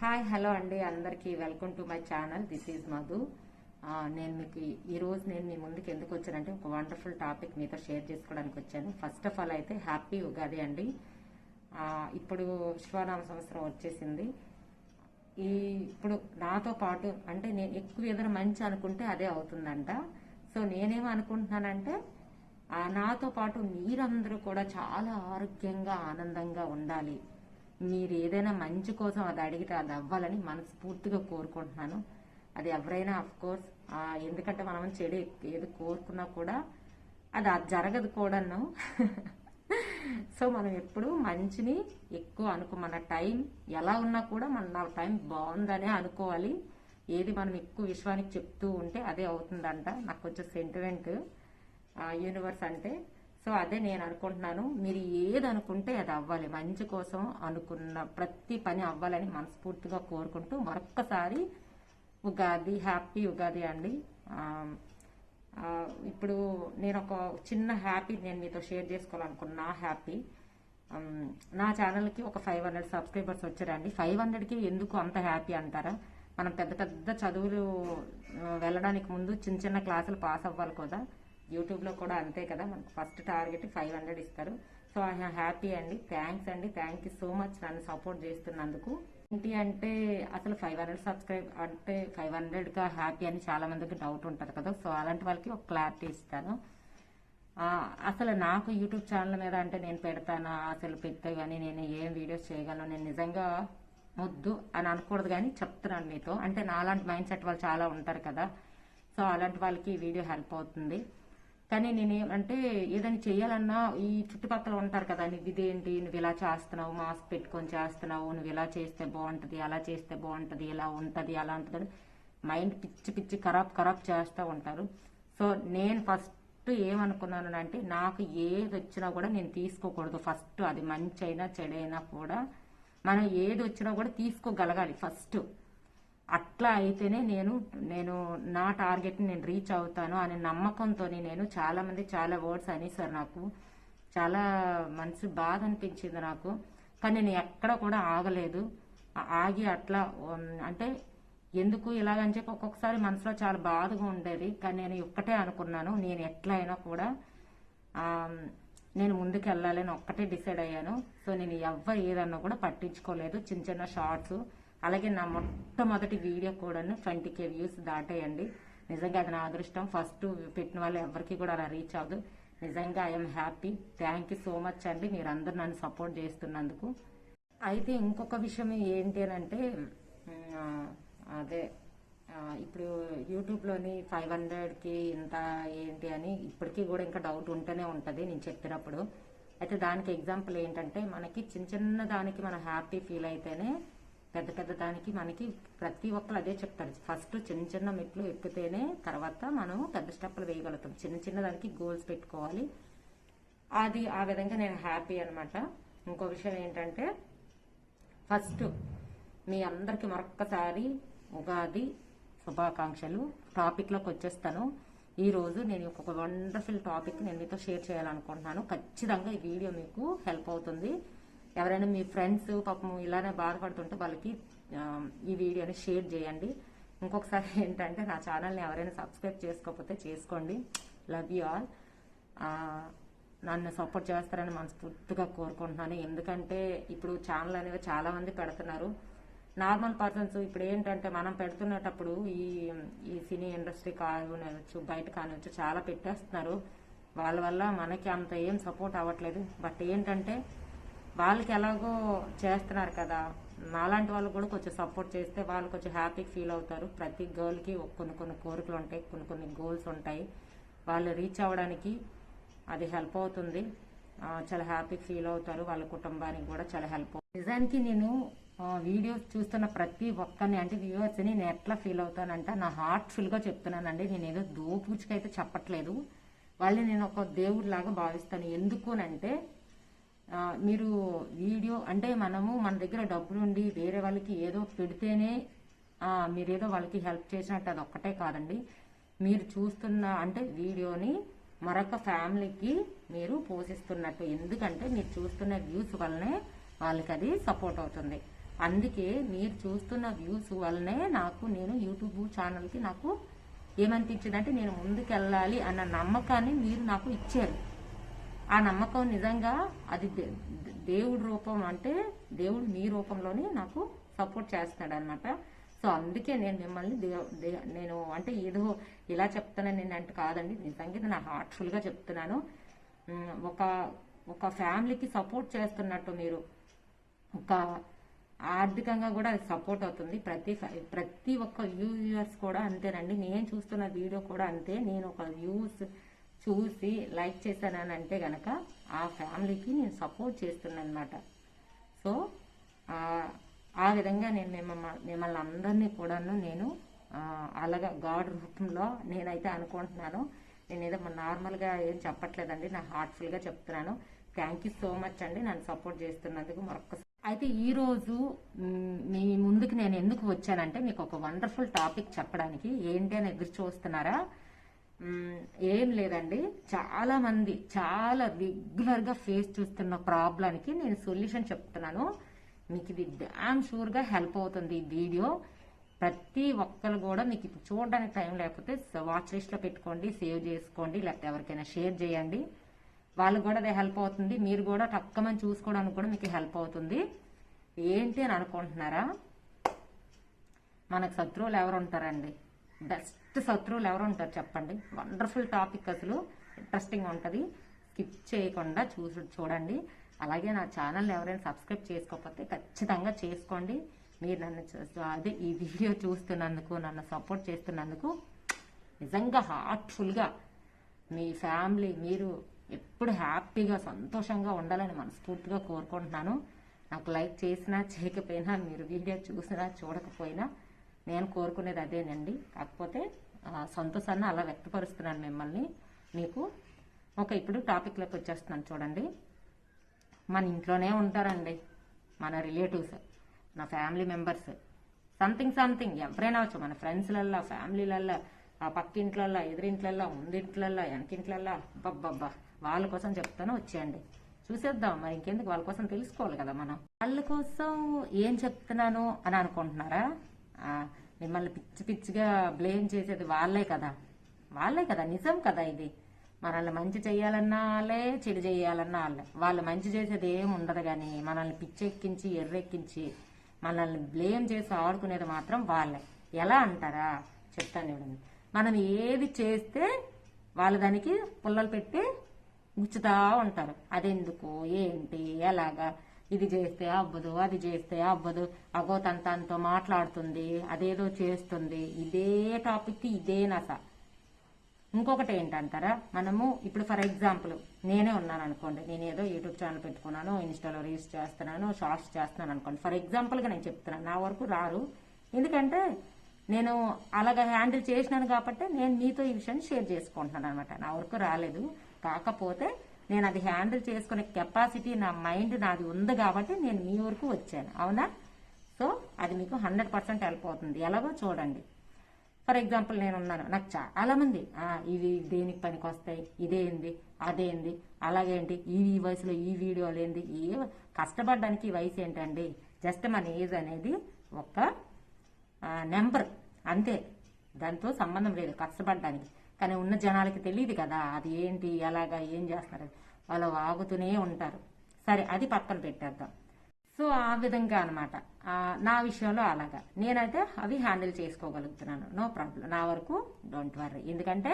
Hi hello అండి. అందరికీ welcome to my channel. This is Madhu. నేను మీకు ఈరోజు నేను మీ ముందుకు ఎందుకు వచ్చానంటే ఒక వండర్ఫుల్ టాపిక్ మీతో షేర్ చేసుకోవడానికి వచ్చాను. ఫస్ట్ ఆఫ్ ఆల్ అయితే హ్యాపీ ఉగాది అండి. ఇప్పుడు విశ్వనామ సంవత్సరం వచ్చేసింది. ఈ ఇప్పుడు నాతో పాటు అంటే నేను ఎక్కువ ఏదైనా మంచి అనుకుంటే అదే అవుతుందంట. సో నేనేం అనుకుంటున్నానంటే నాతో పాటు మీరందరూ కూడా చాలా ఆరోగ్యంగా ఆనందంగా ఉండాలి. మీరు ఏదైనా మంచి కోసం అది అడిగితే అది అవ్వాలని మనస్ఫూర్తిగా కోరుకుంటున్నాను. అది ఎవరైనా అఫ్ కోర్స్ ఎందుకంటే మనం చెడు ఏది కోరుకున్నా కూడా అది అది జరగదు కూడాను. సో మనం ఎప్పుడు మంచిని ఎక్కువ అనుకో మన టైం ఎలా ఉన్నా కూడా మన నా టైం బాగుందనే అనుకోవాలి. ఏది మనం ఎక్కువ విశ్వానికి చెప్తూ ఉంటే అదే అవుతుందంట. నాకు కొంచెం సెంటిమెంట్ యూనివర్స్ అంటే సో అదే నేను అనుకుంటున్నాను. మీరు ఏది అనుకుంటే అది అవ్వాలి. మంచి కోసం అనుకున్న ప్రతి పని అవ్వాలని మనస్ఫూర్తిగా కోరుకుంటూ మరొక్కసారి ఉగాది హ్యాపీ ఉగాది అండి. ఇప్పుడు నేను ఒక చిన్న హ్యాపీ నేను మీతో షేర్ చేసుకోవాలనుకున్నా హ్యాపీ. నా ఛానల్కి ఒక ఫైవ్ హండ్రెడ్ సబ్స్క్రైబర్స్ వచ్చారండి. ఫైవ్ హండ్రెడ్కి ఎందుకు అంత హ్యాపీ అంటారా? మనం పెద్ద పెద్ద చదువులు వెళ్ళడానికి ముందు చిన్న చిన్న క్లాసులు పాస్ అవ్వాలి కదా. యూట్యూబ్లో కూడా అంతే కదా మనకు ఫస్ట్ టార్గెట్ ఫైవ్ హండ్రెడ్ ఇస్తారు. సో ఐ హ్యాపీ అండి. థ్యాంక్స్ అండి. థ్యాంక్ యూ సో మచ్ నన్ను సపోర్ట్ చేస్తున్నందుకు. ఏంటి అంటే అసలు ఫైవ్ హండ్రెడ్ సబ్స్క్రైబ్ అంటే ఫైవ్ హండ్రెడ్గా హ్యాపీ అని చాలా మందికి డౌట్ ఉంటుంది కదా. సో అలాంటి వాళ్ళకి ఒక క్లారిటీ ఇస్తాను. అసలు నాకు యూట్యూబ్ ఛానల్ మీద అంటే నేను పెడతాను? అసలు పెట్టే కానీ నేను ఏం వీడియోస్ చేయగలను? నేను నిజంగా వద్దు అని అనకూడదు కానీ చెప్తున్నాను మీతో. అంటే నాలాంటి మైండ్ సెట్ వాళ్ళు చాలా ఉంటారు కదా. సో అలాంటి వాళ్ళకి ఈ వీడియో హెల్ప్ అవుతుంది. కానీ నేను అంటే ఏదైనా చేయాలన్నా ఈ చుట్టుపక్కల ఉంటారు కదా నువ్వు ఇదేంటి నువ్వు ఇలా చేస్తున్నావు మాస్క్ పెట్టుకొని చేస్తున్నావు నువ్వు ఇలా చేస్తే బాగుంటుంది అలా చేస్తే బాగుంటుంది ఇలా ఉంటుంది అలా ఉంటుంది మైండ్ పిచ్చి పిచ్చి ఖరాబ్ ఖరాబ్ చేస్తూ ఉంటారు. సో నేను ఫస్ట్ ఏమనుకున్నాను అంటే నాకు ఏది వచ్చినా కూడా నేను తీసుకోకూడదు. ఫస్ట్ అది మంచి అయినా చెడైనా కూడా మనం ఏది వచ్చినా కూడా తీసుకోగలగాలి ఫస్ట్. అట్లా అయితేనే నేను నేను నా టార్గెట్ని నేను రీచ్ అవుతాను అనే నమ్మకంతో నేను చాలా మంది చాలా వర్డ్స్ అనేసారు నాకు. చాలా మనసు బాధ అనిపించింది నాకు. కానీ నేను ఎక్కడ కూడా ఆగలేదు. ఆగి అట్లా అంటే ఎందుకు ఇలాగని చెప్పి ఒక్కొక్కసారి మనసులో చాలా బాధగా ఉండేది. కానీ నేను ఒక్కటే అనుకున్నాను నేను ఎట్లా అయినా కూడా నేను ముందుకు వెళ్ళాలని ఒక్కటే డిసైడ్ అయ్యాను. సో నేను ఎవ్వరు ఏదన్నా కూడా పట్టించుకోలేదు. చిన్న చిన్న షార్ట్స్. అలాగే నా మొట్టమొదటి వీడియో కూడా ట్వంటీ కే వ్యూస్ దాటేయండి. నిజంగా అది నా అదృష్టం. ఫస్ట్ పెట్టిన వాళ్ళు ఎవరికి కూడా అలా రీచ్ అవ్వదు. నిజంగా I'm happy. Thank you so much అండి. మీరు నన్ను సపోర్ట్ చేస్తున్నందుకు. అయితే ఇంకొక విషయం ఏంటి అని అంటే అదే ఇప్పుడు యూట్యూబ్లోని ఫైవ్ హండ్రెడ్కి ఇంత ఏంటి అని ఇప్పటికీ కూడా ఇంకా డౌట్ ఉంటూనే ఉంటుంది నేను చెప్పినప్పుడు. అయితే దానికి ఎగ్జాంపుల్ ఏంటంటే మనకి చిన్న చిన్న దానికి మనం హ్యాపీ ఫీల్ అయితేనే పెద్ద పెద్ద దానికి మనకి ప్రతి ఒక్కరు అదే చెప్తారు. ఫస్ట్ చిన్న చిన్న మెట్లు ఎక్కితేనే తర్వాత మనం పెద్ద స్టెప్పులు వేయగలుగుతాం. చిన్న చిన్న దానికి గోల్స్ పెట్టుకోవాలి. అది ఆ విధంగా నేను హ్యాపీ అనమాట ఇంకో విషయం ఏంటంటే ఫస్ట్ మీ అందరికి మరొక్కసారి ఉగాది శుభాకాంక్షలు. టాపిక్లోకి వచ్చేస్తాను. ఈరోజు నేను ఒక వండర్ఫుల్ టాపిక్ నేను మీతో షేర్ చేయాలనుకుంటున్నాను. ఖచ్చితంగా ఈ వీడియో మీకు హెల్ప్ అవుతుంది. ఎవరైనా మీ ఫ్రెండ్స్ పాపం ఇలానే బాధపడుతుంటే వాళ్ళకి ఈ వీడియోని షేర్ చేయండి. ఇంకొకసారి ఏంటంటే నా ఛానల్ని ఎవరైనా సబ్స్క్రైబ్ చేసుకోకపోతే చేసుకోండి. లవ్ యూ ఆల్ నన్ను సపోర్ట్ చేస్తారని మనస్ఫూర్తిగా కోరుకుంటున్నాను. ఎందుకంటే ఇప్పుడు ఛానల్ అనేవి చాలా మంది పెడుతున్నారు. నార్మల్ పర్సన్స్ ఇప్పుడు ఏంటంటే మనం పెడుతున్నటప్పుడు ఈ ఈ సినీ ఇండస్ట్రీ కానివచ్చు బయట కానివచ్చు చాలా పెట్టేస్తున్నారు. వాళ్ళ వల్ల మనకి అంత ఏం సపోర్ట్ అవ్వట్లేదు. బట్ ఏంటంటే వాళ్ళకి ఎలాగో చేస్తున్నారు కదా నాలాంటి వాళ్ళు కూడా కొంచెం సపోర్ట్ చేస్తే వాళ్ళు కొంచెం హ్యాపీ ఫీల్ అవుతారు. ప్రతి గర్ల్కి కొన్ని కొన్ని కోరికలు ఉంటాయి కొన్ని కొన్ని గోల్స్ ఉంటాయి. వాళ్ళు రీచ్ అవ్వడానికి అది హెల్ప్ అవుతుంది. చాలా హ్యాపీ ఫీల్ అవుతారు. వాళ్ళ కుటుంబానికి కూడా చాలా హెల్ప్ అవుతుంది. నిజానికి నేను వీడియోస్ చూస్తున్న ప్రతి ఒక్కరిని అంటే వ్యూవర్స్ని నేను ఎట్లా ఫీల్ అవుతానంటే నా హార్ట్ఫుల్గా చెప్తున్నానండి. నేను ఏదో దోపుచ్చుకైతే చెప్పట్లేదు. వాళ్ళని నేను ఒక దేవుడిలాగా భావిస్తాను. ఎందుకు అంటే మీరు వీడియో అంటే మనము మన దగ్గర డబ్బులు ఉండి వేరే వాళ్ళకి ఏదో పెడితేనే మీరేదో వాళ్ళకి హెల్ప్ చేసినట్టు అది ఒక్కటే కాదండి. మీరు చూస్తున్న అంటే వీడియోని మరొక ఫ్యామిలీకి మీరు పోషిస్తున్నట్టు. ఎందుకంటే మీరు చూస్తున్న వ్యూస్ వల్లనే వాళ్ళకి అది సపోర్ట్ అవుతుంది. అందుకే మీరు చూస్తున్న వ్యూస్ వల్లనే నాకు నేను యూట్యూబ్ ఛానల్కి నాకు ఏమనిపించిందంటే నేను ముందుకెళ్ళాలి అన్న నమ్మకాన్ని మీరు నాకు ఇచ్చారు. ఆ నమ్మకం నిజంగా అది దే- దేవుడి రూపం అంటే దేవుడు మీ రూపంలోనే నాకు సపోర్ట్ చేస్తున్నాడు అనమాట సో అందుకే నేను మిమ్మల్ని దే- దే- నేను అంటే ఏదో ఇలా చెప్తున్నాను నేను అంటే కాదండి. నిజంగా ఇది నా హార్ట్ఫుల్గా చెప్తున్నాను. ఒక ఒక ఫ్యామిలీకి సపోర్ట్ చేస్తున్నట్టు మీరు ఒక ఆర్థికంగా కూడా అది సపోర్ట్ అవుతుంది. ప్రతి ప్రతి ఒక్క వ్యూయర్స్ కూడా అంతేనండి. నేను చూస్తున్న వీడియో కూడా అంతే. నేను ఒక వ్యూస్ చూసి లైక్ చేశానని అంటే గనక ఆ ఫ్యామిలీకి నేను సపోర్ట్ చేస్తున్నాను అనమాట సో ఆ, విధంగా నేను మిమ్మల్ని మిమ్మల్ని అందరినీ కూడాను నేను అలాగా గాడ్ రూపంలో నేనైతే అనుకుంటున్నాను. నేను ఏదో నార్మల్గా ఏం చెప్పట్లేదండి నా హార్ట్ఫుల్గా చెప్తున్నాను. థ్యాంక్ యూ సో మచ్ అండి నన్ను సపోర్ట్ చేస్తున్నందుకు మరొకసారి అయితే ఈరోజు మీ ముందుకు నేను ఎందుకు వచ్చానంటే మీకు ఒక వండర్ఫుల్ టాపిక్ చెప్పడానికి ఏంటి అని ఎదురు చూస్తున్నారా? ఏం లేదండి. చాలా మంది చాలా రెగ్యులర్గా ఫేస్ చూస్తున్న ప్రాబ్లంకి నేను సొల్యూషన్ చెప్తున్నాను. మీకు ఇది డ్యామ్ షూర్గా హెల్ప్ అవుతుంది ఈ వీడియో. ప్రతి ఒక్కరు కూడా మీకు ఇప్పుడు చూడడానికి టైం లేకపోతే వాచ్ లిస్ట్లో పెట్టుకోండి సేవ్ చేసుకోండి లేకపోతే ఎవరికైనా షేర్ చేయండి. వాళ్ళు కూడా అదే హెల్ప్ అవుతుంది. మీరు కూడా టక్కమని చూసుకోవడానికి కూడా మీకు హెల్ప్ అవుతుంది. ఏంటి అని అనుకుంటున్నారా? మనకు శత్రువులు ఎవరు ఉంటారండి? బెస్ట్. శత్రువులు ఎవరు ఉంటారు చెప్పండి. వండర్ఫుల్ టాపిక్ అసలు. ఇంట్రెస్టింగ్ ఉంటుంది. స్కిప్ చేయకుండా చూసి చూడండి. అలాగే నా ఛానల్ని ఎవరైనా సబ్స్క్రైబ్ చేసుకోకపోతే ఖచ్చితంగా చేసుకోండి. మీరు నన్ను చూ- అదే ఈ వీడియో చూస్తున్నందుకు నన్ను సపోర్ట్ చేస్తున్నందుకు నిజంగా హార్ట్ఫుల్గా మీ ఫ్యామిలీ మీరు ఎప్పుడు హ్యాపీగా సంతోషంగా ఉండాలని మనస్ఫూర్తిగా కోరుకుంటున్నాను. నాకు లైక్ చేసినా చేయకపోయినా మీరు వీడియో చూసినా చూడకపోయినా నేను కోరుకునేది అదేనండి. కాకపోతే సంతోషాన్ని అలా వ్యక్తపరుస్తున్నాను మిమ్మల్ని. మీకు ఓకే ఇప్పుడు టాపిక్లోకి వచ్చేస్తున్నాను చూడండి. మన ఇంట్లోనే ఉంటారండి మన రిలేటివ్స్ నా ఫ్యామిలీ మెంబర్స్ సంథింగ్ సంథింగ్ ఎవరైనా వచ్చు మన ఫ్రెండ్స్లల్లో ఫ్యామిలీలల్లో ఆ పక్కింట్లల్లో ఎదురింట్లల్లో ముందింట్లల్లో వెనకింట్లల్లో అబ్బబ్బబ్బా. వాళ్ళ కోసం చెప్తాను వచ్చేయండి. చూసేద్దాం. మరి ఇంకెందుకు? వాళ్ళ కోసం తెలుసుకోవాలి కదా మనం. వాళ్ళ కోసం ఏం చెప్తున్నాను అని అనుకుంటున్నారా? మిమ్మల్ని పిచ్చి పిచ్చిగా బ్లేమ్ చేసేది వాళ్ళే కదా. వాళ్ళే కదా నిజం కదా ఇది. మనల్ని మంచి చేయాలన్నా వాళ్ళే చెడు చేయాలన్నా వాళ్ళే. వాళ్ళు మంచి చేసేది ఏం ఉండదు కానీ మనల్ని పిచ్చెక్కించి ఎర్రెక్కించి మనల్ని బ్లేమ్ చేసి ఆడుకునేది మాత్రం వాళ్ళే. ఎలా అంటారా? చెప్తాను చూడండి. మనం ఏది చేస్తే వాళ్ళు దానికి పుల్లలు పెట్టి గుచ్చుతా ఉంటారు. అదెందుకు? ఏంటి? ఎలాగా? ఇది చేస్తే అవ్వదు అది చేస్తే అవ్వదు. అగో తన తనతో మాట్లాడుతుంది అదేదో చేస్తుంది. ఇదే టాపిక్ ఇదే నస. ఇంకొకటి ఏంటంటారా? మనము ఇప్పుడు ఫర్ ఎగ్జాంపుల్ నేనే ఉన్నాను అనుకోండి. నేను ఏదో యూట్యూబ్ ఛానల్ పెట్టుకున్నాను ఇన్స్టాలో రీల్స్ చేస్తున్నాను షార్ట్స్ చేస్తున్నాను అనుకోండి. ఫర్ ఎగ్జాంపుల్గా నేను చెప్తున్నాను నా వరకు రారు. ఎందుకంటే నేను అలాగ హ్యాండిల్ చేసినాను కాబట్టి నేను మీతో ఈ విషయాన్ని షేర్ చేసుకుంటున్నాను అనమాట. నా వరకు రాలేదు. కాకపోతే నేను అది హ్యాండిల్ చేసుకునే కెపాసిటీ నా మైండ్ నాది ఉంది కాబట్టి నేను మీ వరకు వచ్చాను. అవునా? సో అది మీకు హండ్రెడ్ పర్సెంట్ హెల్ప్ అవుతుంది. ఎలాగో చూడండి. ఫర్ ఎగ్జాంపుల్ నేను ఉన్నాను నాకు చాలా మంది ఇవి దేనికి పనికి వస్తాయి ఇదేంది అదేంది అలాగేంటి ఈ ఈ వయసులో ఈ వీడియోలు ఏంది? ఏ కష్టపడడానికి ఈ వయసు ఏంటండి? జస్ట్ మన ఏజ్ అనేది ఒక నెంబర్ అంతే. దాంతో సంబంధం లేదు కష్టపడడానికి. కానీ ఉన్న జనాలకి తెలియదు కదా అది ఏంటి ఎలాగా ఏం చేస్తున్నారు వాళ్ళు వాగుతూనే ఉంటారు. సరే అది పక్కన పెట్టేద్దాం. సో ఆ విధంగా అనమాట నా విషయంలో అలాగా. నేనైతే అవి హ్యాండిల్ చేసుకోగలుగుతున్నాను. No problem. నా వరకు డోంట్ వర్రీ. ఎందుకంటే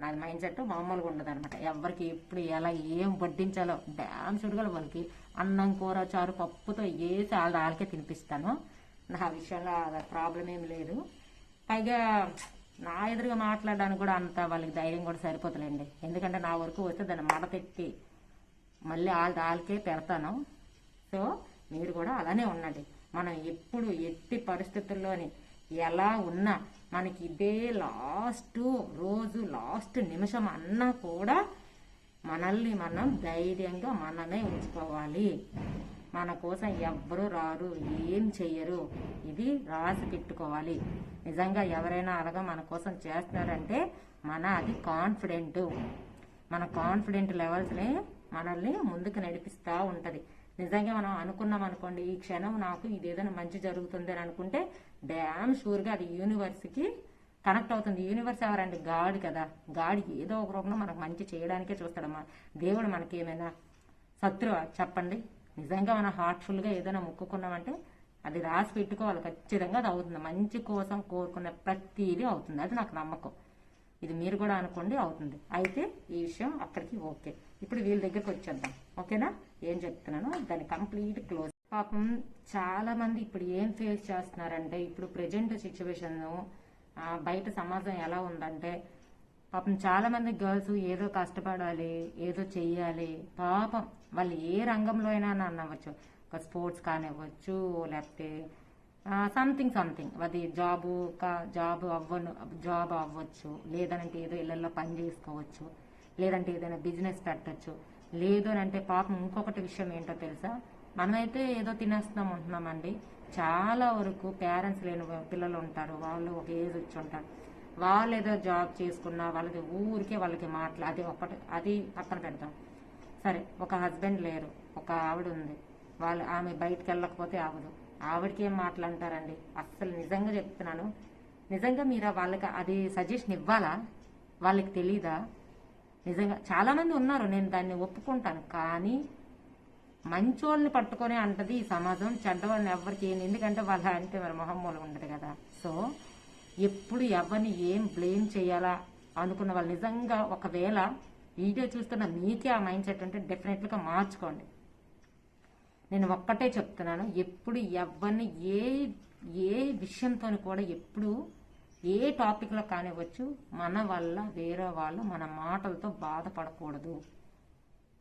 నాది మైండ్ సెట్ మామూలుగా ఉండదు అనమాట ఎవరికి ఎప్పుడు ఎలా ఏం వడ్డించాలో డ్యామ్ చుడుగల వాళ్ళకి అన్నం కూర చారు పప్పుతో వేసి వాళ్ళ వాళ్ళకే తినిపిస్తాను. నా విషయంలో ప్రాబ్లం ఏం లేదు. పైగా నా ఎదురుగా మాట్లాడడానికి కూడా అంత వాళ్ళకి ధైర్యం కూడా సరిపోతలేండి. ఎందుకంటే నా వరకు వస్తే దాన్ని మడతెట్టి మళ్ళీ వాళ్ళ వాళ్ళకే పెడతాను. సో మీరు కూడా అలానే ఉండండి. మనం ఎప్పుడు ఎట్టి పరిస్థితుల్లోని ఎలా ఉన్నా మనకి ఇదే లాస్ట్ రోజు లాస్ట్ నిమిషం అన్నా కూడా మనల్ని మనం ధైర్యంగా మనమే ఉంచుకోవాలి. మన కోసం ఎవ్వరూ రారు ఏం చెయ్యరు. ఇది రాసి పెట్టుకోవాలి. నిజంగా ఎవరైనా అలాగా మన కోసం చేస్తున్నారంటే మన అది కాన్ఫిడెంట్. మన కాన్ఫిడెంట్ లెవెల్స్ని మనల్ని ముందుకు నడిపిస్తూ ఉంటుంది. నిజంగా మనం అనుకున్నాం అనుకోండి ఈ క్షణం నాకు ఇది ఏదైనా మంచి జరుగుతుంది అని అనుకుంటే డ్యామ్ షూర్గా అది యూనివర్స్కి కనెక్ట్ అవుతుంది. యూనివర్స్ ఎవరండి? గాడ్ కదా. గాడ్ ఏదో ఒక రూపంలో మనకు మంచి చేయడానికే చూస్తాడమ్మా. దేవుడు మనకి ఏమైనా శత్రువా? చెప్పండి. నిజంగా మనం హార్ట్ఫుల్గా ఏదైనా మొక్కుకున్నామంటే అది రాసి పెట్టుకోవాలి ఖచ్చితంగా అది అవుతుంది. మంచి కోసం కోరుకున్న ప్రతిదీ అవుతుంది. అది నాకు నమ్మకం. ఇది మీరు కూడా అనుకోండి అవుతుంది. అయితే ఈ విషయం అక్కడికి ఓకే. ఇప్పుడు వీళ్ళ దగ్గరికి వచ్చేద్దాం. ఓకేనా? ఏం చెప్తున్నాను? దాన్ని కంప్లీట్ క్లోజ్. పాపం చాలా మంది ఇప్పుడు ఏం ఫేస్ చేస్తున్నారంటే ఇప్పుడు ప్రజెంట్ సిచ్యువేషన్ బయట సమాజం ఎలా ఉందంటే పాపం చాలా మంది గర్ల్స్ ఏదో కష్టపడాలి ఏదో చెయ్యాలి. పాపం వాళ్ళు ఏ రంగంలో అయినా అన్నవచ్చు ఒక స్పోర్ట్స్ కానివ్వచ్చు లేకపోతే సంథింగ్ సంథింగ్ అది జాబు జాబ్ అవ్వను జాబ్ అవ్వచ్చు. లేదంటే ఏదో ఇళ్ళల్లో పని చేసుకోవచ్చు. లేదంటే ఏదైనా బిజినెస్ పెట్టచ్చు. లేదు అని అంటే పాపం ఇంకొకటి విషయం ఏంటో తెలుసా? మనమైతే ఏదో తినేస్తున్నాం ఉంటున్నామండి. చాలా వరకు పేరెంట్స్ లేని పిల్లలు ఉంటారు. వాళ్ళు ఒక ఏజ్ వచ్చి ఉంటారు. వాళ్ళు ఏదో జాబ్ చేసుకున్నా వాళ్ళకి ఊరికే వాళ్ళకి మాట్లా అది ఒకటి అది పక్కన పెడతాం. సరే ఒక హస్బెండ్ లేరు ఒక ఆవిడ ఉంది. వాళ్ళు ఆమె బయటకు వెళ్ళకపోతే ఆవదు ఆవిడకి ఏం అంటారండి అస్సలు నిజంగా చెప్తున్నాను. నిజంగా మీరు వాళ్ళకి అది సజెషన్ ఇవ్వాలా? వాళ్ళకి తెలీదా? నిజంగా చాలామంది ఉన్నారు నేను దాన్ని ఒప్పుకుంటాను. కానీ మంచోళ్ళని పట్టుకొని అంటది ఈ సమాజం చెడ్డవాళ్ళని ఎవరికి ఎందుకంటే వాళ్ళ అంటే మరి మొహం మూలం ఉండదు కదా. సో ఎప్పుడు ఎవరిని ఏం బ్లేమ్ చేయాలా అనుకున్న వాళ్ళు నిజంగా ఒకవేళ వీడియో చూస్తున్న మీకే ఆ మైండ్ సెట్ అంటే డెఫినెట్గా మార్చుకోండి. నేను ఒక్కటే చెప్తున్నాను ఎప్పుడు ఎవరిని ఏ ఏ విషయంతో కూడా ఎప్పుడు ఏ టాపిక్లో కానివ్వచ్చు మన వల్ల వేరే వాళ్ళు మన మాటలతో బాధపడకూడదు.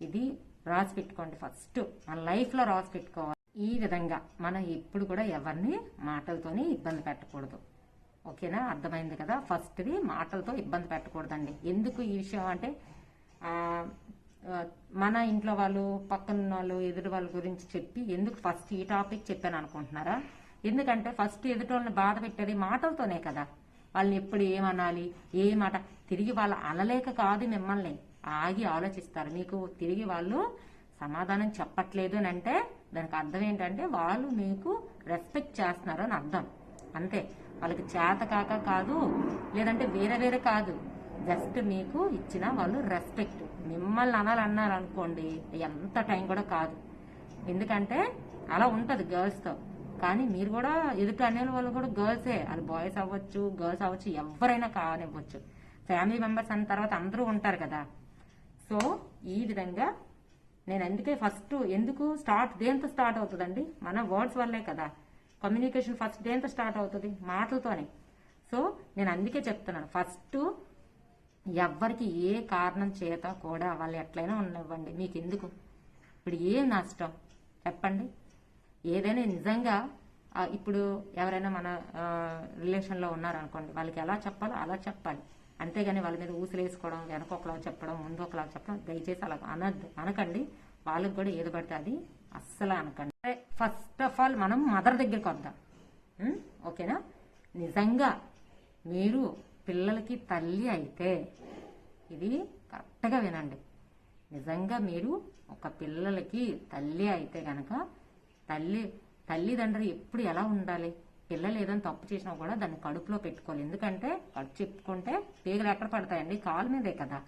ఇది రాసి పెట్టుకోండి ఫస్ట్. మన లైఫ్లో రాసి పెట్టుకోవాలి. ఈ విధంగా మనం ఎప్పుడు కూడా ఎవరిని మాటలతోనే ఇబ్బంది పెట్టకూడదు. ఓకేనా? అర్థమైంది కదా? ఫస్ట్ది మాటలతో ఇబ్బంది పెట్టకూడదండి. ఎందుకు ఈ విషయం అంటే మన ఇంట్లో వాళ్ళు పక్కన ఉన్న వాళ్ళు ఎదుటి వాళ్ళ గురించి చెప్పి ఎందుకు ఫస్ట్ ఈ టాపిక్ చెప్పాను అనుకుంటున్నారా? ఎందుకంటే ఫస్ట్ ఎదుటి వాళ్ళని బాధ పెట్టేది మాటలతోనే కదా. వాళ్ళని ఎప్పుడు ఏమనాలి ఏ మాట? తిరిగి వాళ్ళు అనలేక కాదు మిమ్మల్ని. ఆగి ఆలోచిస్తారు. మీకు తిరిగి వాళ్ళు సమాధానం చెప్పట్లేదు అని అంటే దానికి అర్థం ఏంటంటే వాళ్ళు మీకు రెస్పెక్ట్ చేస్తున్నారు అని అర్థం. అంతే. వాళ్ళకి చేత కాక కాదు లేదంటే వేరే వేరే కాదు. జస్ట్ మీకు ఇచ్చిన వాళ్ళు రెస్పెక్ట్ మిమ్మల్ని అనాలన్నారు అనుకోండి ఎంత టైం కూడా కాదు. ఎందుకంటే అలా ఉంటుంది గర్ల్స్తో కానీ మీరు కూడా ఎదుట అనే వాళ్ళు కూడా గర్ల్సే అది బాయ్స్ అవ్వచ్చు గర్ల్స్ అవ్వచ్చు ఎవరైనా కానివ్వచ్చు. ఫ్యామిలీ మెంబర్స్ అన్న తర్వాత అందరూ ఉంటారు కదా. సో ఈ విధంగా నేను అందుకే ఫస్ట్ ఎందుకు స్టార్ట్ దేంతో స్టార్ట్ అవుతుందండి? మన వర్డ్స్ వల్లే కదా. కమ్యూనికేషన్ ఫస్ట్ దేంతో స్టార్ట్ అవుతుంది మాటలతోనే. సో నేను అందుకే చెప్తున్నాను ఫస్ట్ ఎవ్వరికి ఏ కారణం చేత కూడా వాళ్ళు ఎట్లయినా ఉండవ్వండి మీకు ఎందుకు ఇప్పుడు ఏం నష్టం? చెప్పండి. ఏదైనా నిజంగా ఇప్పుడు ఎవరైనా మన రిలేషన్లో ఉన్నారనుకోండి వాళ్ళకి ఎలా చెప్పాలో అలా చెప్పాలి. అంతేగాని వాళ్ళ మీద ఊసులేసుకోవడం వెనక ఒకలా చెప్పడం ముందు ఒకలా చెప్పడం దయచేసి అలా అనద్దు అనకండి. వాళ్ళకి కూడా ఏది పడితే అది అస్సలు అనకండి. ఫస్ట్ ఆఫ్ ఆల్ మనం మదర్ దగ్గరికి వద్దాం. ఓకేనా? నిజంగా మీరు పిల్లలకి తల్లి అయితే ఇది కరెక్ట్గా వినండి. నిజంగా మీరు ఒక పిల్లలకి తల్లి అయితే గనక తల్లి తల్లిదండ్రులు ఎప్పుడు ఎలా ఉండాలి? పిల్లలు ఏదైనా తప్పు చేసినా కూడా దాన్ని కడుపులో పెట్టుకోవాలి. ఎందుకంటే కడుపు చెప్పుకుంటే తీగలు ఎక్కడ పడతాయండి కాలు మీదే కదా.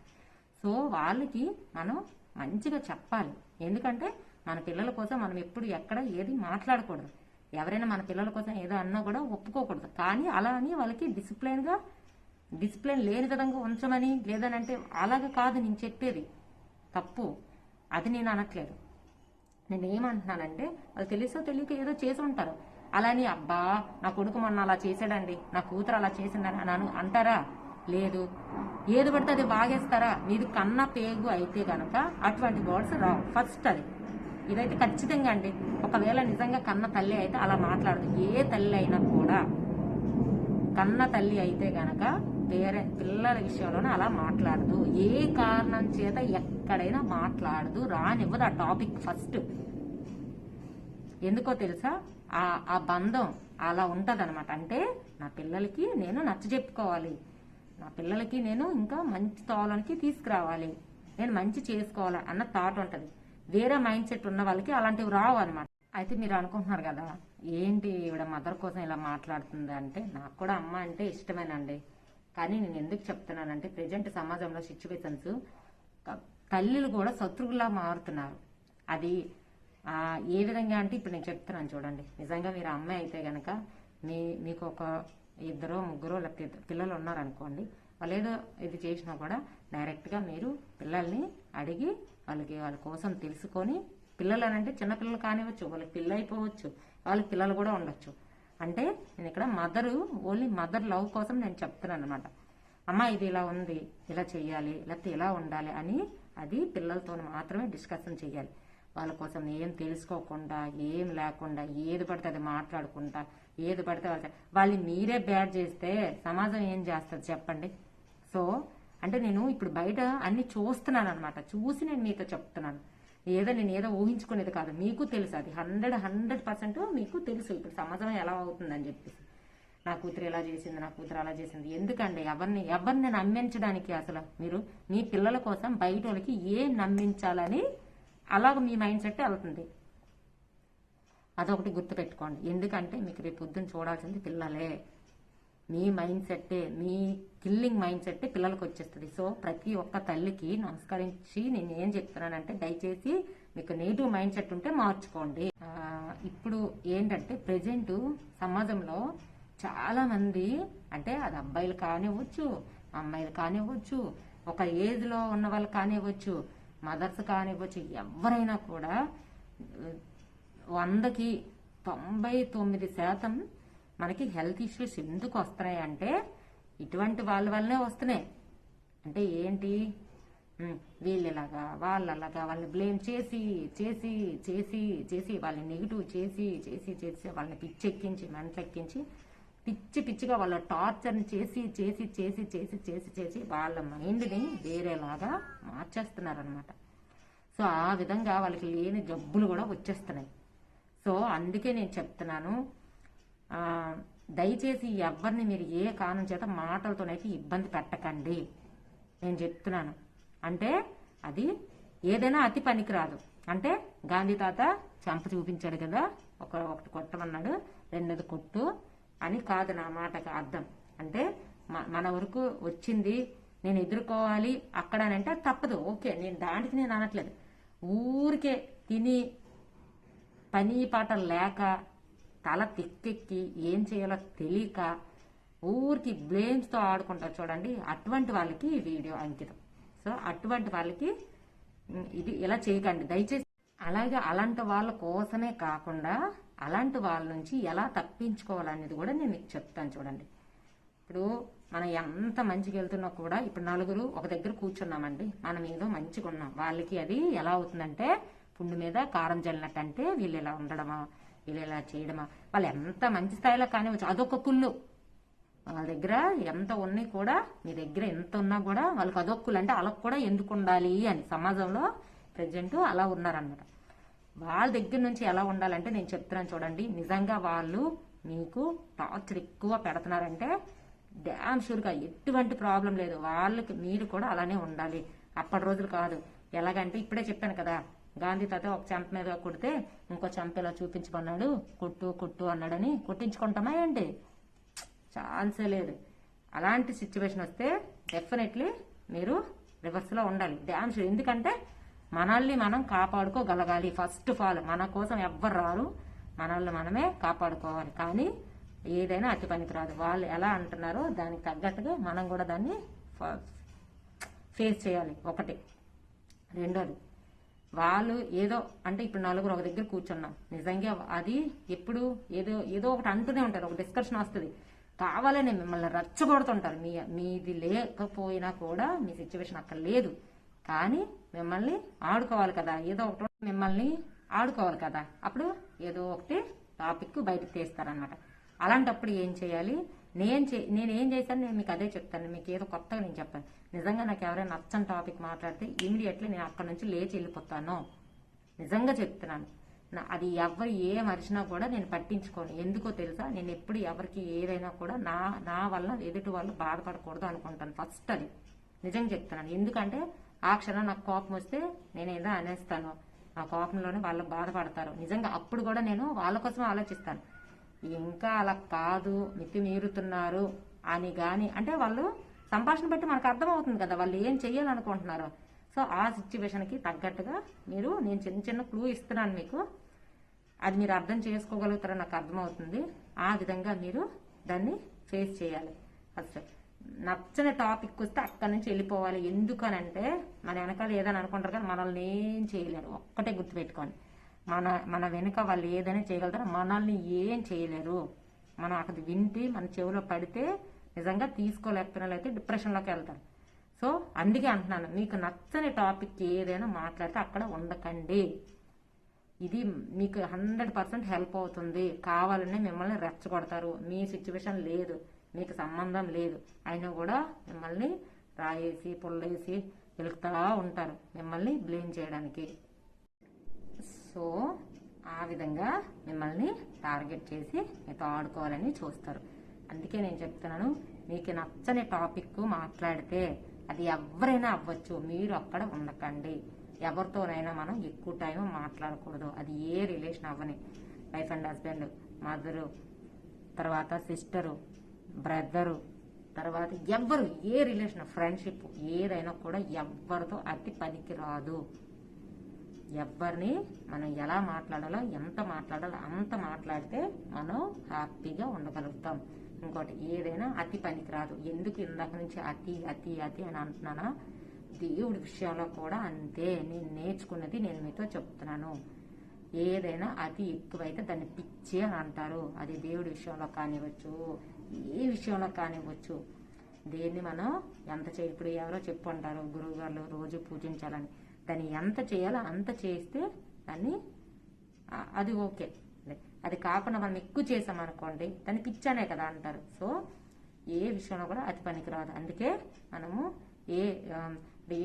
సో వాళ్ళకి మనం మంచిగా చెప్పాలి. ఎందుకంటే మన పిల్లల కోసం మనం ఎప్పుడు ఎక్కడ ఏది మాట్లాడకూడదు. ఎవరైనా మన పిల్లల కోసం ఏదో అన్నా కూడా ఒప్పుకోకూడదు. కానీ అలా అని వాళ్ళకి డిసిప్లిన్గా డిసిప్లిన్ లేని విధంగా ఉంచమని లేదనంటే అలాగే కాదు నేను చెప్పేది. తప్పు. అది నేను అనట్లేదు. నేను ఏమంటున్నానంటే వాళ్ళు తెలుసో తెలియక ఏదో చేసి ఉంటారు. అలాని అబ్బా నా కొడుకు మొన్న అలా చేశాడండి. నా కూతురు అలా చేసిందని అన్నాను. అంటారా? లేదు. ఏది పడితే అది బాగేస్తారా మీది కన్న పేగు అయితే కనుక అటువంటి వర్డ్స్ రావు. ఫస్ట్ అది. ఇదైతే ఖచ్చితంగా అండి. ఒకవేళ నిజంగా కన్న తల్లి అయితే అలా మాట్లాడదు. ఏ తల్లి అయినా కూడా కన్న తల్లి అయితే గనక వేరే పిల్లల విషయంలోనే అలా మాట్లాడదు. ఏ కారణం చేత ఎక్కడైనా మాట్లాడదు రానివ్వదు ఆ టాపిక్ ఫస్ట్. ఎందుకో తెలుసా? ఆ ఆ బంధం అలా ఉంటదన్నమాట. అంటే నా పిల్లలకి నేను నచ్చ చెప్పుకోవాలి. నా పిల్లలకి నేను ఇంకా మంచి తోలనికి తీసుకురావాలి. నేను మంచి చేసుకోవాలి అన్న థాట్ ఉంటుంది. వేరే మైండ్ సెట్ ఉన్న వాళ్ళకి అలాంటివి రావు అనమాట అయితే మీరు అనుకుంటున్నారు కదా ఏంటి ఈవిడ మదర్ కోసం ఇలా మాట్లాడుతుంది అంటే నాకు కూడా అమ్మ అంటే ఇష్టమేనండి. కానీ నేను ఎందుకు చెప్తున్నానంటే ప్రజెంట్ సమాజంలో సిచ్యువేషన్స్ తల్లిలు కూడా శత్రువులా మారుతున్నారు. అది ఏ విధంగా అంటే ఇప్పుడు నేను చెప్తున్నాను చూడండి. నిజంగా మీరు అమ్మాయి అయితే గనక మీ మీకు ఒక ఇద్దరు ముగ్గురు లేకపోతే పిల్లలు ఉన్నారనుకోండి వాళ్ళు ఏదో ఇది చేసినా కూడా డైరెక్ట్గా మీరు పిల్లల్ని అడిగి వాళ్ళకి వాళ్ళ కోసం తెలుసుకొని పిల్లలు అనంటే అంటే చిన్నపిల్లలు కానివ్వచ్చు వాళ్ళకి పిల్ల అయిపోవచ్చు వాళ్ళకి పిల్లలు కూడా ఉండొచ్చు. అంటే నేను ఇక్కడ మదరు ఓన్లీ మదర్ లవ్ కోసం నేను చెప్తున్నాను అనమాట అమ్మ ఇది ఇలా ఉంది ఇలా చేయాలి లేకపోతే ఇలా ఉండాలి అని అది పిల్లలతో మాత్రమే డిస్కషన్ చేయాలి వాళ్ళ కోసం ఏం తెలుసుకోకుండా ఏం లేకుండా ఏది పడితే అది మాట్లాడుకుంటా ఏది పడితే వాళ్ళు వాళ్ళు మీరే బ్యాడ్ చేస్తే సమాజం ఏం చేస్తుంది చెప్పండి. సో అంటే నేను ఇప్పుడు బయట అన్ని చూస్తున్నాను అనమాట చూసి నేను మీతో చెప్తున్నాను. ఏదో నేను ఏదో ఊహించుకునేది కాదు. మీకు తెలుసు అది. హండ్రెడ్ హండ్రెడ్ పర్సెంట్ మీకు తెలుసు. ఇప్పుడు సమాజం ఎలా అవుతుందని చెప్పేసి. నా కూతురు ఎలా చేసింది నా కూతురు అలా చేసింది. ఎందుకండి? ఎవరిని ఎవరిని నమ్మించడానికి అసలు మీరు? మీ పిల్లల కోసం బయట వాళ్ళకి ఏం నమ్మించాలని అలాగ మీ మైండ్ సెట్ వెళ్తుంది. అదొకటి గుర్తుపెట్టుకోండి. ఎందుకంటే మీకు రేపు పొద్దున్న చూడాల్సింది పిల్లలే. మీ మైండ్ సెట్టే. మీ కిల్లింగ్ మైండ్ సెట్ పిల్లలకు వచ్చేస్తుంది సో ప్రతి ఒక్క తల్లికి నమస్కరించి నేను ఏం చెప్తున్నానంటే దయచేసి మీకు నెగిటివ్ మైండ్ సెట్ ఉంటే మార్చుకోండి. ఇప్పుడు ఏంటంటే ప్రజెంట్ సమాజంలో చాలా మంది అంటే అది అబ్బాయిలు కానివ్వచ్చు అమ్మాయిలు కానివ్వచ్చు ఒక ఏజ్లో ఉన్న వాళ్ళు కానివ్వచ్చు మదర్స్ కానివ్వచ్చు ఎవరైనా కూడా వందకి తొంభై తొమ్మిది శాతం మనకి హెల్త్ ఇష్యూస్ ఎందుకు వస్తున్నాయి అంటే ఇటువంటి వాళ్ళ వల్లనే వస్తున్నాయి. అంటే ఏంటి? వీళ్ళలాగా వాళ్ళలాగా వాళ్ళని బ్లేమ్ చేసి చేసి చేసి చేసి వాళ్ళని నెగిటివ్ చేసి చేసి చేసి వాళ్ళని పిచ్చెక్కించి మెంటలెక్కించి పిచ్చి పిచ్చిగా వాళ్ళ టార్చర్ని చేసి చేసి చేసి చేసి చేసి చేసి వాళ్ళ మైండ్ని వేరేలాగా మార్చేస్తున్నారనమాట సో ఆ విధంగా వాళ్ళకి లేని జబ్బులు కూడా వచ్చేస్తున్నాయి. సో అందుకే నేను చెప్తున్నాను దయచేసి ఎవరిని మీరు ఏ కారణం చేత మాటలతోనైతే ఇబ్బంది పెట్టకండి. నేను చెప్తున్నాను. అంటే అది ఏదైనా అతి పనికిరాదు. అంటే గాంధీ తాత చెంప చూపించాడు కదా ఒక ఒకటి కొట్టమన్నాడు రెండోది కొట్టు అని కాదు నా మాటకు అర్థం. అంటే మన వరకు వచ్చింది నేను ఎదుర్కోవాలి అక్కడ అని అంటే తప్పదు. ఓకే నేను దానికి నేను అనట్లేదు. ఊరికే తిని పని పాట లేక తల తిక్కెక్కి ఏం చేయాలో తెలియక ఊరికి బ్లేమ్స్తో ఆడుకుంటారు చూడండి. అటువంటి వాళ్ళకి ఈ వీడియో అంకితం. సో అటువంటి వాళ్ళకి ఇది ఇలా చేయకండి. దయచేసి అలాగే అలాంటి వాళ్ళ కోసమే కాకుండా అలాంటి వాళ్ళ నుంచి ఎలా తప్పించుకోవాలనేది కూడా నేను మీకు చెప్తాను చూడండి. ఇప్పుడు మనం ఎంత మంచిగా వెళ్తున్నా కూడా ఇప్పుడు నలుగురు ఒక దగ్గర కూర్చున్నామండి. మనం ఏదో మంచిగా ఉన్నాం వాళ్ళకి అది ఎలా అవుతుందంటే పుండు మీద కారం జల్లినట్టు అంటే వీళ్ళు ఇలా ఉండడమా? వీళ్ళు ఇలా చేయడమా? వాళ్ళు ఎంత మంచి స్థాయిలో కానివచ్చు అదొక కుళ్ళు. వాళ్ళ దగ్గర ఎంత ఉన్నాయి కూడా మీ దగ్గర ఎంత ఉన్నా కూడా వాళ్ళకి అదొక్కులు అంటే వాళ్ళకు కూడా ఎందుకు ఉండాలి అని సమాజంలో ప్రజెంట్ అలా ఉన్నారన్నమాట. వాళ్ళ దగ్గర నుంచి ఎలా ఉండాలంటే నేను చెప్తున్నాను చూడండి. నిజంగా వాళ్ళు మీకు టార్చర్ ఎక్కువ పెడుతున్నారంటే డ్యామ్ షూర్గా ఎటువంటి ప్రాబ్లం లేదు. వాళ్ళకి మీరు కూడా అలానే ఉండాలి. అప్పటి రోజులు కాదు. ఎలాగంటే ఇప్పుడే చెప్పాను కదా గాంధీ తాత ఒక చెంప మీద కొడితే ఇంకో చెంప ఇలా చూపించమన్నాడు. కొట్టు కొట్టు అన్నాడని. కొట్టించుకుంటామా ఏంటి? ఛాన్సే లేదు. అలాంటి సిచ్యువేషన్ వస్తే డెఫినెట్లీ మీరు రివర్స్లో ఉండాలి. డ్యామ్ షూర్ ఎందుకంటే మనల్ని మనం కాపాడుకోగలగాలి. ఫస్ట్ ఆఫ్ ఆల్ మన కోసం ఎవ్వరు రారు. మనల్ని మనమే కాపాడుకోవాలి. కానీ ఏదైనా అతి పనికి రాదు వాళ్ళు ఎలా అంటున్నారో దానికి తగ్గట్టుగా మనం కూడా దాన్ని ఫేస్ చేయాలి. ఒకటి. రెండోది వాళ్ళు ఏదో అంటే ఇప్పుడు నలుగురు ఒక దగ్గర కూర్చున్నాం. నిజంగా అది ఎప్పుడు ఏదో ఏదో ఒకటి అంటూనే ఉంటారు ఒక డిస్కషన్ వస్తుంది. కావాలని మిమ్మల్ని రచ్చగొడుతుంటారు. మీ మీది లేకపోయినా కూడా మీ సిచ్యువేషన్ అక్కడ లేదు. కానీ మిమ్మల్ని ఆడుకోవాలి కదా. ఏదో ఒకటి మిమ్మల్ని ఆడుకోవాలి కదా. అప్పుడు ఏదో ఒకటి టాపిక్ బయటకు తీస్తారనమాట అలాంటప్పుడు ఏం చేయాలి? నేను చే నేను ఏం చేశాను? నేను మీకు అదే చెప్తాను. మీకు ఏదో కొత్తగా నేను చెప్పాను. నిజంగా నాకు ఎవరైనా నచ్చని టాపిక్ మాట్లాడితే ఇమీడియట్లీ నేను అక్కడ నుంచి లేచి వెళ్ళిపోతాను. నిజంగా చెప్తున్నాను. నా- అది ఎవరు ఏ మరిచినా కూడా నేను పట్టించుకోను. ఎందుకో తెలుసా? నేను ఎప్పుడు ఎవరికి ఏదైనా కూడా నా నా వల్ల ఎదుటి వాళ్ళు బాధపడకూడదు అనుకుంటాను. ఫస్ట్ అది. నిజంగా చెప్తున్నాను. ఎందుకంటే ఆ క్షణం నాకు కోపం వస్తే నేను ఏదో అనేస్తాను. ఆ కోపంలోనే వాళ్ళు బాధపడతారు. నిజంగా అప్పుడు కూడా నేను వాళ్ళ కోసం ఆలోచిస్తాను. ఇంకా అలా కాదు మితి మీరుతున్నారు అని గాని అంటే వాళ్ళు సంభాషణ బట్టి మనకు అర్థమవుతుంది కదా వాళ్ళు ఏం చెయ్యాలనుకుంటున్నారు. సో ఆ సిచ్యువేషన్కి తగ్గట్టుగా మీరు నేను చిన్న చిన్న క్లూ ఇస్తున్నాను మీకు. అది మీరు అర్థం చేసుకోగలుగుతారని నాకు అర్థమవుతుంది. ఆ విధంగా మీరు దాన్ని ఫేస్ చేయాలి. ఫస్ట్ నచ్చని టాపిక్ వస్తే అక్కడి నుంచి వెళ్ళిపోవాలి. ఎందుకనంటే మన వెనకాల ఏదని అనుకుంటారు కానీ మనల్ని ఏం చేయలేరు. ఒక్కటే గుర్తుపెట్టుకోండి. మన మన వెనుక వాళ్ళు ఏదైనా చేయగలుగుతారు మనల్ని ఏం చేయలేరు. మనం అక్కడ వింటి మన చెవిలో పడితే నిజంగా తీసుకోలేకపోయిన అయితే డిప్రెషన్లోకి వెళ్తారు. సో అందుకే అంటున్నాను మీకు నచ్చని టాపిక్ ఏదైనా మాట్లాడితే అక్కడ ఉండకండి. ఇది మీకు హండ్రెడ్ పర్సెంట్ హెల్ప్ అవుతుంది. కావాలనే మిమ్మల్ని రెచ్చగొడతారు. మీ సిచ్యువేషన్ లేదు. మీకు సంబంధం లేదు. అయినా కూడా మిమ్మల్ని రాయేసి పుల్లేసి వెలుగుతూ ఉంటారు. మిమ్మల్ని బ్లేమ్ చేయడానికి. సో ఆ విధంగా మిమ్మల్ని టార్గెట్ చేసి మీతో ఆడుకోవాలని చూస్తారు. అందుకే నేను చెప్తున్నాను మీకు నచ్చని టాపిక్ మాట్లాడితే అది ఎవరైనా అవ్వచ్చు. మీరు అక్కడ ఉండకండి. ఎవరితోనైనా మనం ఎక్కువ టైం మాట్లాడకూడదు. అది ఏ రిలేషన్ అవ్వని. వైఫ్ అండ్ హస్బెండ్ మదరు తర్వాత సిస్టరు బ్రదరు తర్వాత ఎవ్వరు ఏ రిలేషన్ ఫ్రెండ్షిప్ ఏదైనా కూడా ఎవ్వరితో అతి పనికి రాదు ఎవరిని మనం ఎలా మాట్లాడాలో ఎంత మాట్లాడాలో అంత మాట్లాడితే మనం హ్యాపీగా ఉండగలుగుతాం. ఇంకోటి ఏదైనా అతి పనికి రాదు ఎందుకు ఇందాక నుంచి అతి అతి అతి అని అంటున్నానా? దేవుడి విషయంలో కూడా అంతే. నేను నేర్చుకున్నది నేను మీతో చెప్తున్నాను. ఏదైనా అతి ఎక్కువైతే దాన్ని పిచ్చి అని అంటారు. అది దేవుడి విషయంలో కానివ్వచ్చు ఏ విషయంలో కానివ్వచ్చు. దేన్ని మనం ఎంత చేయ ఇప్పుడు ఎవరో చెప్పు అంటారు గురువు గారు రోజు పూజించాలని. దాన్ని ఎంత చేయాలో అంత చేస్తే దాన్ని అది ఓకే. అది కాకుండా మనం ఎక్కువ చేసామనుకోండి దాన్ని పిచ్చానే కదా అంటారు. సో ఏ విషయంలో కూడా అతి పనికి రాదు అందుకే మనము ఏ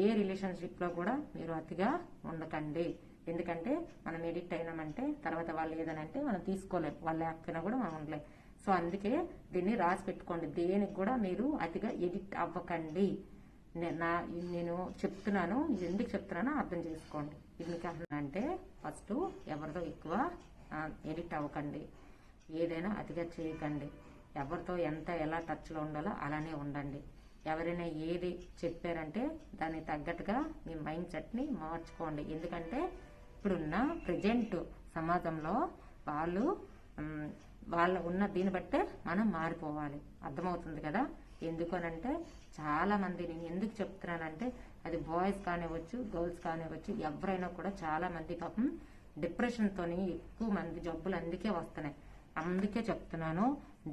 ఏ రిలేషన్షిప్లో కూడా మీరు అతిగా ఉండకండి. ఎందుకంటే మనం ఎడిక్ట్ అయినామంటే తర్వాత వాళ్ళు ఏదనంటే మనం తీసుకోలేం. వాళ్ళు లేకపోయినా కూడా మనం ఉండలేం. సో అందుకే దీన్ని రాసి పెట్టుకోండి. దేనికి కూడా మీరు అతిగా ఎడిక్ట్ అవ్వకండి. నా నేను చెప్తున్నాను ఇది ఎందుకు చెప్తున్నానో అర్థం చేసుకోండి. ఇది అంటే ఫస్ట్ ఎవరితో ఎక్కువ ఎడిక్ట్ అవ్వకండి. ఏదైనా అతిగా చేయకండి. ఎవరితో ఎంత ఎలా టచ్లో ఉండాలో అలానే ఉండండి. ఎవరైనా ఏది చెప్పారంటే దానికి తగ్గట్టుగా మీ మైండ్ సెట్ని మార్చుకోండి. ఎందుకంటే ఇప్పుడున్న ప్రజెంట్ సమాజంలో వాళ్ళు వాళ్ళు వాళ్ళ ఉన్న దీన్ని బట్టే మనం మారిపోవాలి. అర్థమవుతుంది కదా? ఎందుకనంటే చాలా మంది నేను ఎందుకు చెప్తున్నానంటే అది బాయ్స్ కానివ్వచ్చు గర్ల్స్ కానివ్వచ్చు ఎవరైనా కూడా చాలా మంది పాపం డిప్రెషన్తోని ఎక్కువ మంది జబ్బులు అందుకే వస్తున్నాయి. అందుకే చెప్తున్నాను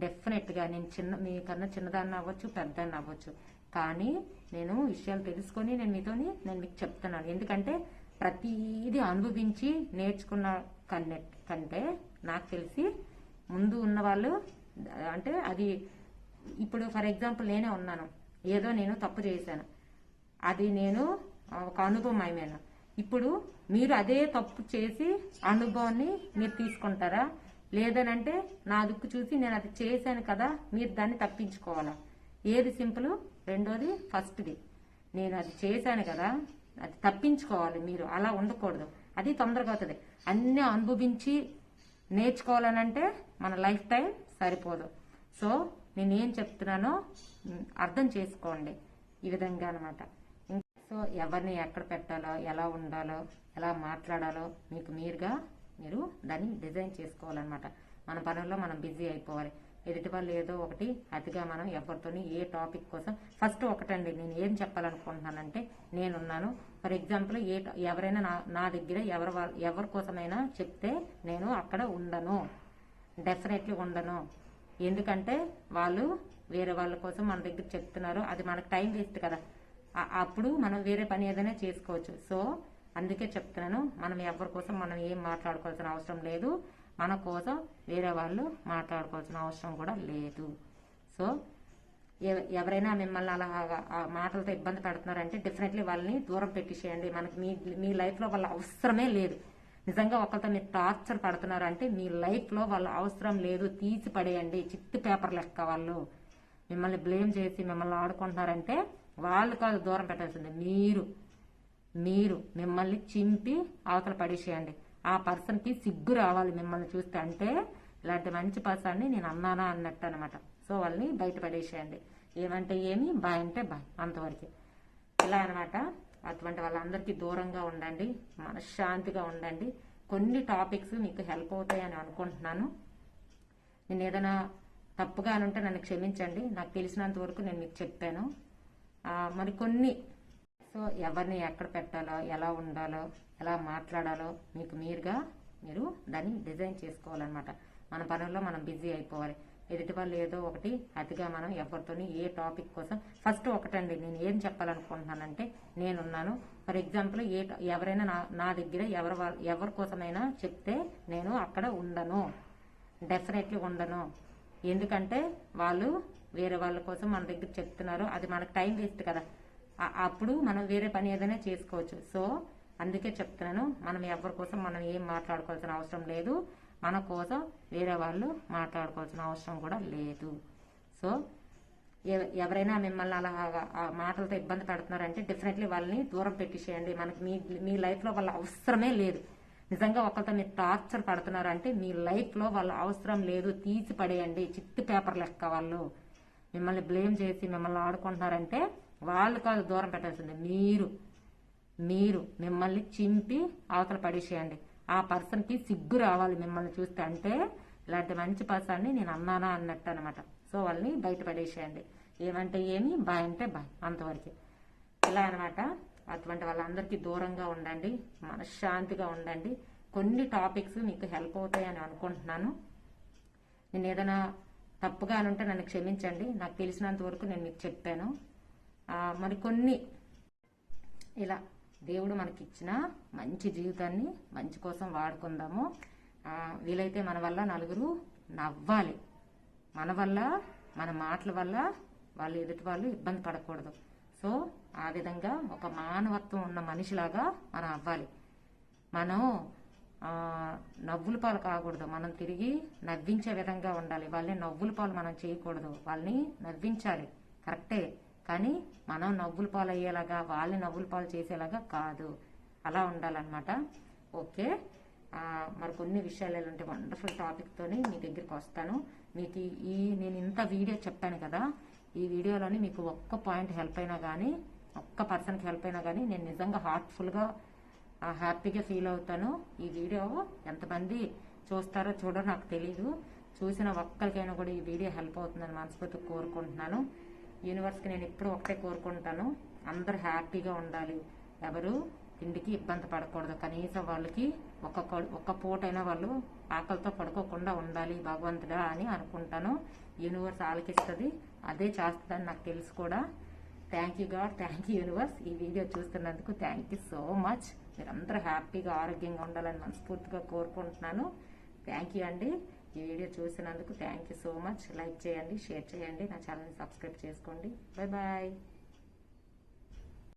డెఫినెట్గా నేను చిన్న మీకన్నా చిన్నదాన్ని అవ్వచ్చు పెద్దదాన్ని అవ్వచ్చు. కానీ నేను విషయాలు తెలుసుకొని నేను మీతోని నేను మీకు చెప్తున్నాను. ఎందుకంటే ప్రతిదీ అనుభవించి నేర్చుకున్న కన్నెట్ కంటే నాకు తెలిసి ముందు ఉన్న వాళ్ళు అంటే అది ఇప్పుడు ఫర్ ఎగ్జాంపుల్ నేనే ఉన్నాను. ఏదో నేను తప్పు చేశాను. అది నేను ఒక అనుభవం అయిపోయాను ఇప్పుడు మీరు అదే తప్పు చేసి అనుభవాన్ని మీరు తీసుకుంటారా? లేదనంటే నా దుక్కు చూసి నేను అది చేశాను కదా మీరు దాన్ని తప్పించుకోవాలా? ఏది సింపుల్? రెండోది ఫస్ట్ది. నేను అది చేశాను కదా అది తప్పించుకోవాలి మీరు. అలా ఉండకూడదు. అది తొందరగా అవుతుంది. అన్నీ అనుభవించి నేర్చుకోవాలనంటే మన లైఫ్ టైం సరిపోదు. సో నేనేం చెప్తున్నానో అర్థం చేసుకోండి ఈ విధంగా అనమాట సో ఎవరిని ఎక్కడ పెట్టాలో ఎలా ఉండాలో ఎలా మాట్లాడాలో మీకు మీరుగా మీరు దాన్ని డిజైన్ చేసుకోవాలన్నమాట. మన పనుల్లో మనం బిజీ అయిపోవాలి. ఎదుటి వాళ్ళు ఏదో ఒకటి అతిగా మనం ఎవరితోని ఏ టాపిక్ కోసం ఫస్ట్ ఒకటండి నేను ఏం చెప్పాలనుకుంటున్నానంటే నేనున్నాను. ఫర్ ఎగ్జాంపుల్ ఏ ఎవరైనా నా నా దగ్గర ఎవరి వాళ్ళ ఎవరి కోసమైనా చెప్తే నేను అక్కడ ఉండను. డెఫినెట్లీ ఉండను. ఎందుకంటే వాళ్ళు వేరే వాళ్ళ కోసం మన దగ్గర చెప్తున్నారు. అది మనకు టైం వేస్ట్ కదా. అప్పుడు మనం వేరే పని ఏదైనా చేసుకోవచ్చు. సో అందుకే చెప్తున్నాను మనం ఎవరి కోసం మనం ఏం మాట్లాడుకోవాల్సిన అవసరం లేదు. మన కోసం వేరే వాళ్ళు మాట్లాడుకోవాల్సిన అవసరం కూడా లేదు. సో ఎవరైనా మిమ్మల్ని అలా మాటలతో ఇబ్బంది పెడుతున్నారంటే డెఫినెట్లీ వాళ్ళని దూరం పెట్టేసేయండి మనకి మీ మీ లైఫ్లో వాళ్ళ అవసరమే లేదు. నిజంగా ఒకరితో మీరు టార్చర్ పడుతున్నారంటే మీ లైఫ్లో వాళ్ళ అవసరం లేదు. తీసి పడేయండి. చిట్టు పేపర్ లెక్క వాళ్ళు. మిమ్మల్ని బ్లేమ్ చేసి మిమ్మల్ని ఆడుకుంటున్నారంటే వాళ్ళు కాదు దూరం పెట్టాల్సింది. మీరు మీరు మిమ్మల్ని చింపి అవతల పడేసేయండి. ఆ పర్సన్కి సిగ్గు రావాలి మిమ్మల్ని చూస్తే అంటే ఇలాంటి మంచి పర్సన్ని నేను అన్నానా అన్నట్టు అనమాట సో వాళ్ళని బయట పడేసేయండి. ఏమంటే ఏమి? బాయ్ అంటే బాయ్ అంతవరకు. ఇలా అనమాట అటువంటి వాళ్ళందరికీ దూరంగా ఉండండి. మనశ్శాంతిగా ఉండండి. కొన్ని టాపిక్స్ మీకు హెల్ప్ అవుతాయని అనుకుంటున్నాను. నేను ఏదైనా తప్పుగా ఉంటే నన్ను క్షమించండి. నాకు తెలిసినంత వరకు నేను మీకు చెప్పాను. మరి కొన్ని సో ఎవరిని ఎక్కడ పెట్టాలో ఎలా ఉండాలో ఎలా మాట్లాడాలో మీకు మీరుగా మీరు దాన్ని డిజైన్ చేసుకోవాలన్నమాట. మన పనుల్లో మనం బిజీ అయిపోవాలి. ఎదుటి వాళ్ళు ఏదో ఒకటి అతిగా మనం ఎవరితోని ఏ టాపిక్ కోసం ఫస్ట్ ఒకటండి నేను ఏం చెప్పాలనుకుంటున్నానంటే నేనున్నాను. ఫర్ ఎగ్జాంపుల్ ఏ ఎవరైనా నా నా దగ్గర ఎవరి ఎవరి కోసమైనా చెప్తే నేను అక్కడ ఉండను. డెఫినెట్లీ ఉండను. ఎందుకంటే వాళ్ళు వేరే వాళ్ళ కోసం మన దగ్గర చెప్తున్నారు. అది మనకు టైం వేస్ట్ కదా. అప్పుడు మనం వేరే పని ఏదైనా చేసుకోవచ్చు. సో అందుకే చెప్తున్నాను మనం ఎవరి కోసం మనం ఏం మాట్లాడుకోవాల్సిన అవసరం లేదు. మన కోసం వేరే వాళ్ళు మాట్లాడుకోవాల్సిన అవసరం కూడా లేదు. సో ఎవరైనా మిమ్మల్ని అలా ఆ మాటలతో ఇబ్బంది పెడుతున్నారంటే డెఫినెట్లీ వాళ్ళని దూరం పెట్టేసేయండి మనకి మీ మీ లైఫ్లో వాళ్ళ అవసరమే లేదు. నిజంగా ఒకరితో మీరు టార్చర్ పడుతున్నారు అంటే మీ లైఫ్లో వాళ్ళ అవసరం లేదు తీసి పడేయండి చిట్టి పేపర్ లెక్క వాళ్ళు. మిమ్మల్ని బ్లేమ్ చేసి మిమ్మల్ని ఆడుకుంటున్నారంటే వాళ్ళు కాదు దూరం పెట్టాల్సింది మీరు. మీరు మిమ్మల్ని చింపి అవతల పడేసేయండి. ఆ పర్సన్కి సిగ్గు రావాలి మిమ్మల్ని చూస్తే అంటే ఇలాంటి మంచి పర్సన్ని నేను అన్నానా అన్నట్టు అనమాట సో వాళ్ళని బయట పడేసేయండి. ఏమంటే ఏమి? బాయ్ అంటే బాయ్ అంతవరకు. ఇలా అనమాట అటువంటి వాళ్ళందరికీ దూరంగా ఉండండి మనశ్శాంతిగా ఉండండి. కొన్ని టాపిక్స్ మీకు హెల్ప్ అవుతాయని అనుకుంటున్నాను. నేను ఏదైనా తప్పుగా ఉంటే నన్ను క్షమించండి. నాకు తెలిసినంత వరకు నేను మీకు చెప్పాను. మరి కొన్ని ఇలా దేవుడు మనకి ఇచ్చిన మంచి జీవితాన్ని మంచి కోసం వాడుకుందాము. వీలైతే మన వల్ల నలుగురు నవ్వాలి. మన వల్ల మన మాటల వల్ల వాళ్ళు ఎదుటి వాళ్ళు ఇబ్బంది పడకూడదు. సో ఆ విధంగా ఒక మానవత్వం ఉన్న మనిషిలాగా మనం అవ్వాలి. మనం నవ్వుల పాలు కాకూడదు. మనం తిరిగి నవ్వించే విధంగా ఉండాలి. వాళ్ళని నవ్వుల పాలు మనం చేయకూడదు. వాళ్ళని నవ్వించాలి. కరెక్టే. కానీ మనం నవ్వుల పాలు అయ్యేలాగా వాళ్ళని నవ్వుల పాలు చేసేలాగా కాదు. అలా ఉండాలన్నమాట. ఓకే. మరి కొన్ని విషయాలు ఎలాంటి వండర్ఫుల్ టాపిక్తోని మీ దగ్గరికి వస్తాను. మీకు ఈ నేను ఇంత వీడియో చెప్పాను కదా ఈ వీడియోలోని మీకు ఒక్క పాయింట్ హెల్ప్ అయినా కానీ ఒక్క పర్సన్కి హెల్ప్ అయినా కానీ నేను నిజంగా హార్ట్ఫుల్గా హ్యాపీగా ఫీల్ అవుతాను. ఈ వీడియో ఎంతమంది చూస్తారో చూడో నాకు తెలియదు చూసిన ఒక్కరికైనా కూడా ఈ వీడియో హెల్ప్ అవుతుందని మనస్ఫూర్తి కోరుకుంటున్నాను. యూనివర్స్కి నేను ఇప్పుడు ఒకటే కోరుకుంటాను. అందరూ హ్యాపీగా ఉండాలి. ఎవరు తిండికి ఇబ్బంది పడకూడదు. కనీసం వాళ్ళకి ఒక ఒక్క పూటైనా వాళ్ళు ఆకలితో పడుకోకుండా ఉండాలి భగవంతుడా అని అనుకుంటాను. యూనివర్స్ ఆలకిస్తుంది. అదే చేస్తుందని నాకు తెలుసు కూడా. Thank you God thank you universe ఈ వీడియో చూస్తున్నందుకు థ్యాంక్ యూ సో మచ్ మీరందరూ హ్యాపీగా ఆరోగ్యంగా ఉండాలని మనస్ఫూర్తిగా కోరుకుంటున్నాను. థ్యాంక్ యూ అండి. ఈ వీడియో చూసినందుకు thank you so much like చేయండి షేర్ చేయండి. నా ఛానల్ని సబ్స్క్రైబ్ చేసుకోండి. Bye bye